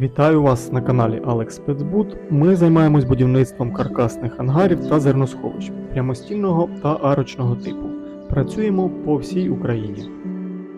Вітаю вас на каналі Alex Спецбуд. Ми займаємось будівництвом каркасних ангарів та зерносховищ прямостільного та арочного типу. Працюємо по всій Україні.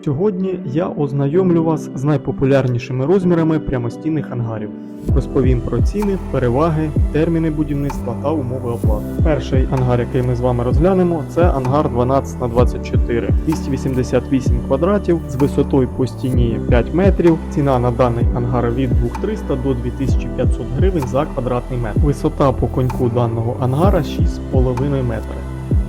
Сьогодні я ознайомлю вас з найпопулярнішими розмірами прямостійних ангарів. Розповім про ціни, переваги, терміни будівництва та умови оплати. Перший ангар, який ми з вами розглянемо, це ангар 12 на 24 288 квадратів з висотою по стіні 5 метрів. Ціна на даний ангар від 2300 до 2500 гривень за квадратний метр. Висота по коньку даного ангара 6,5 метри.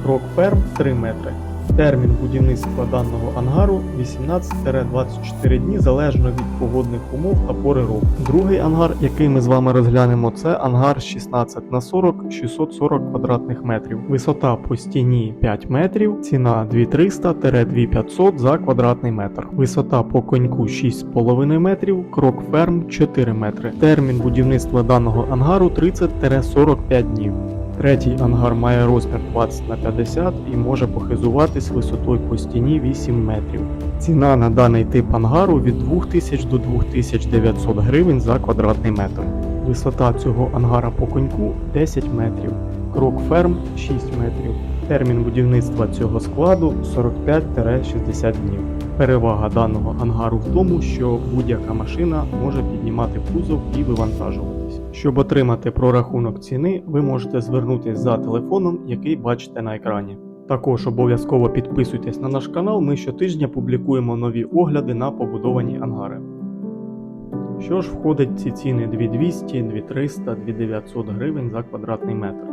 Крок ферм 3 метри. Термін будівництва даного ангару 18-24 дні залежно від погодних умов та пори року. Другий ангар, який ми з вами розглянемо, це ангар 16 на 40 640 квадратних метрів. Висота по стіні 5 метрів, ціна 2300-2500 за квадратний метр. Висота по коньку 6,5 метрів, крок ферм 4 метри. Термін будівництва даного ангару 30-45 днів. Третій ангар має розмір 20 на 50 і може похизуватись висотою по стіні 8 метрів. Ціна на даний тип ангару від 2000 до 2900 гривень за квадратний метр. Висота цього ангара по коньку 10 метрів, крок ферм 6 метрів. Термін будівництва цього складу 45-60 днів. Перевага даного ангару в тому, що будь-яка машина може піднімати кузов і вивантажуватись. Щоб отримати прорахунок ціни, ви можете звернутися за телефоном, який бачите на екрані. Також обов'язково підписуйтесь на наш канал, ми щотижня публікуємо нові огляди на побудовані ангари. Що ж входить в ці ціни 2200, 2300, 2900 гривень за квадратний метр?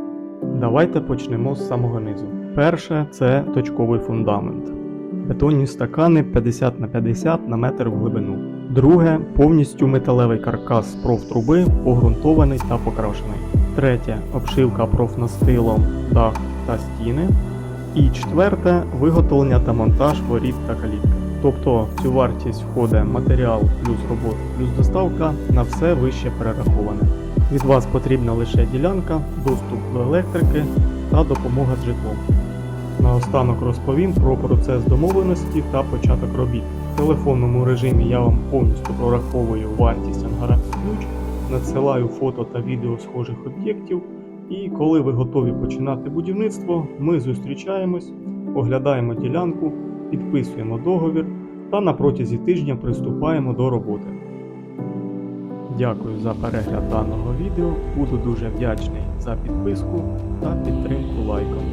Давайте почнемо з самого низу. Перше це точковий фундамент. Бетонні стакани 50 на 50 на метр в глибину. Друге повністю металевий каркас профтруби, погрунтований та покрашений. Третє обшивка профнастилом, дах та стіни. І четверте виготовлення та монтаж воріт та калітки. Тобто в цю вартість входить матеріал плюс робота плюс доставка на все вище перераховане. Від вас потрібна лише ділянка, доступ до електрики та допомога з житлом. Наостанок розповім про процес домовленості та початок робіт. Телефонному режимі я вам повністю прораховую вартість ангара ключ, надсилаю фото та відео схожих об'єктів. І коли ви готові починати будівництво, ми зустрічаємось, оглядаємо ділянку, підписуємо договір та на протязі тижня приступаємо до роботи. Дякую за перегляд даного відео. Буду дуже вдячний за підписку та підтримку лайком.